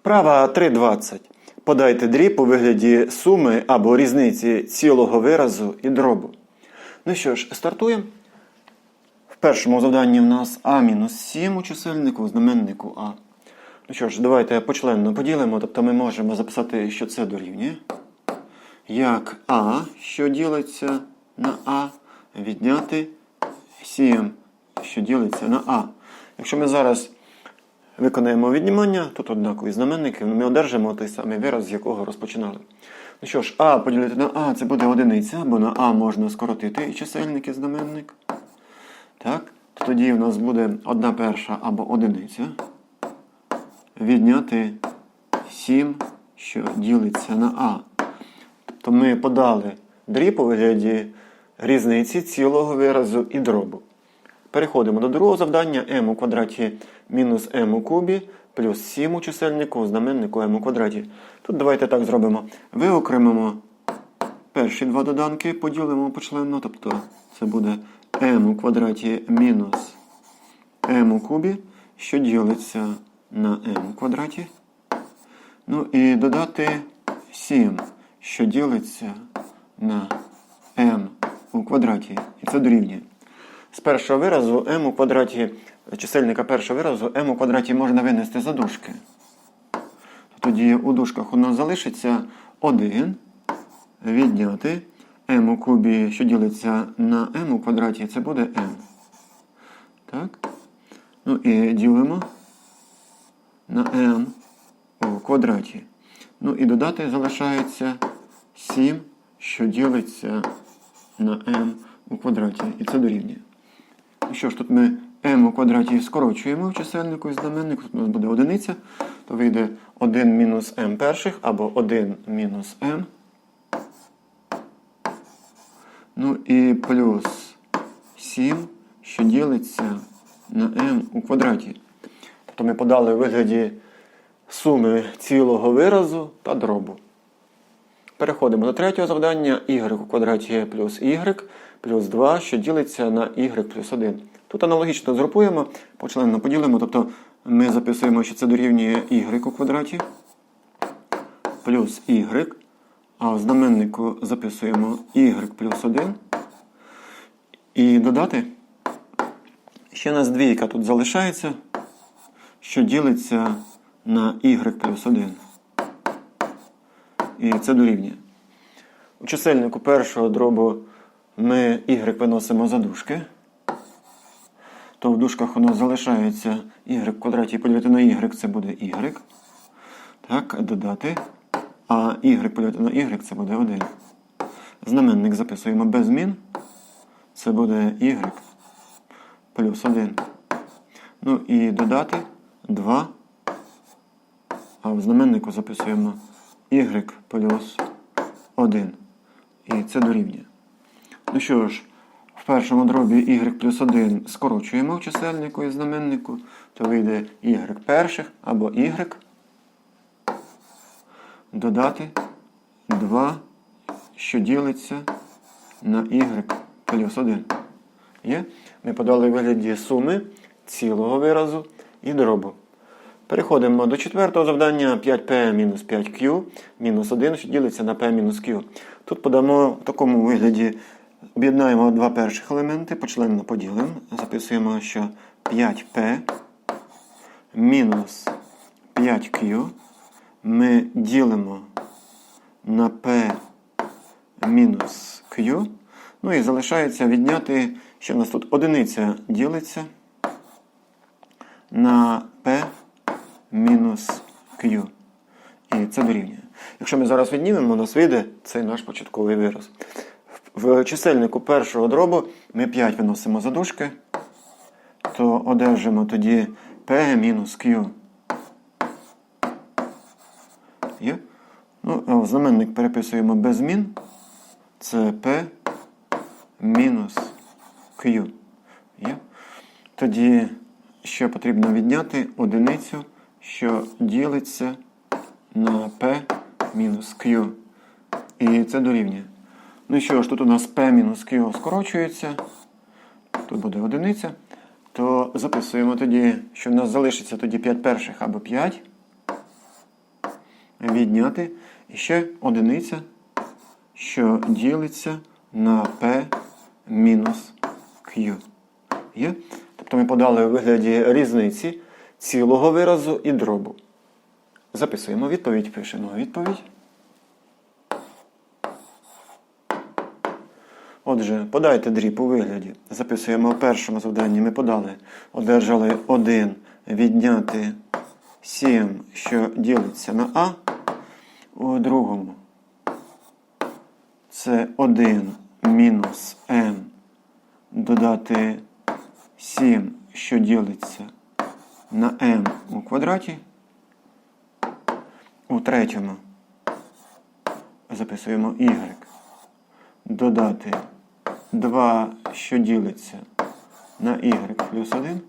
Вправа 3.20. Подайте дріб у вигляді суми або різниці цілого виразу і дробу. Ну що ж, стартуємо. В першому завданні в нас А-7 у чисельнику, знаменнику А. Ну що ж, давайте почленно поділимо, тобто ми можемо записати, що це дорівнює. Як А, що ділиться на А, відняти 7, що ділиться на А. Якщо ми зараз виконаємо віднімання, тут однакові знаменники, ми одержимо той самий вираз, з якого розпочинали. Ну що ж, А поділити на А це буде одиниця, бо на А можна скоротити і чисельник, і знаменник. Так? Тоді у нас буде одна перша або одиниця. Відняти 7, що ділиться на А. Тобто ми подали дріб у вигляді різниці цілого виразу і дробу. Переходимо до другого завдання m у квадраті мінус m у кубі плюс 7 у чисельнику знаменнику m у квадраті. Тут давайте так зробимо. Виокремимо перші два доданки, поділимо почленно, тобто це буде m у квадраті мінус m у кубі, що ділиться на m у квадраті. Ну і додати 7, що ділиться на m у квадраті. І це дорівнює. З першого виразу m у квадраті, чисельника першого виразу m у квадраті можна винести за дужки. Тоді у дужках у нас залишиться 1 відняти m у кубі, що ділиться на m у квадраті, це буде m. Так? Ну і ділимо на m у квадраті. Ну і додати залишається 7, що ділиться на m у квадраті. І це дорівнює. Ну що ж, тут ми m у квадраті скорочуємо в чисельнику і знаменнику. Тут у нас буде одиниця, то вийде 1 мінус m перших або 1 мінус m. Ну і плюс 7, що ділиться на m у квадраті. Тобто ми подали у вигляді суми цілого виразу та дробу. Переходимо до третього завдання y у квадраті плюс y плюс 2, що ділиться на y плюс 1. Тут аналогічно згрупуємо, почленно поділимо, тобто ми записуємо, що це дорівнює y у квадраті плюс y, а в знаменнику записуємо y плюс 1. І додати, ще нас двійка тут залишається, що ділиться на y плюс 1. І це дорівнює. У чисельнику першого дробу ми y виносимо за дужки. То в дужках у нас залишається y в квадраті поділити на y це буде y. Так, додати. А y поділити на y це буде 1. Знаменник записуємо без змін. Це буде y плюс 1. Ну і додати 2. А в знаменнику записуємо y плюс 1. І це дорівнює. Ну що ж, в першому дробі y плюс 1 скорочуємо в чисельнику і знаменнику, то вийде y перших або y. Додати 2, що ділиться на y плюс 1. Є? Ми подали вигляді суми цілого виразу і дробу. Переходимо до четвертого завдання 5p мінус 5q мінус 1, що ділиться на p мінус q. Тут подамо в такому вигляді, об'єднаємо два перших елементи, почленно поділимо. Записуємо, що 5p мінус 5q ми ділимо на p мінус q. Ну і залишається відняти, що в нас тут одиниця ділиться на p мінус Q. І це дорівнює. Якщо ми зараз віднімемо, у нас вийде цей наш початковий вираз. В чисельнику першого дробу ми 5 виносимо за дужки, то одержимо тоді P мінус Q. Є? Ну, а в знаменник переписуємо без змін. Це P мінус Q. Тоді ще потрібно відняти одиницю що ділиться на P мінус Q. І це дорівнює. Ну що ж, тут у нас P мінус Q скорочується. Тут буде одиниця. То записуємо тоді, що в нас залишиться тоді 5 перших або 5. відняти і ще одиниця, що ділиться на P мінус Q. Є? Тобто ми подали у вигляді різниці цілого виразу і дробу. Записуємо відповідь, пишемо відповідь. Отже, подайте дріб у вигляді. Записуємо в першому завданні. Ми подали. Одержали 1 відняти 7, що ділиться на А. У другому це 1 мінус m додати 7, що ділиться на m у квадраті. У третьому записуємо y. Додати 2, що ділиться на y плюс 1.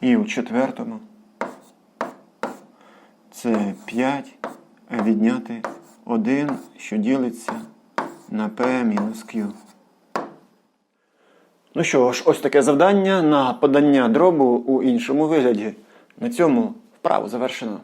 І у четвертому це 5 відняти 1, що ділиться на p мінус q. Ну що ж, ось таке завдання на подання дробу у іншому вигляді. На цьому вправу завершено.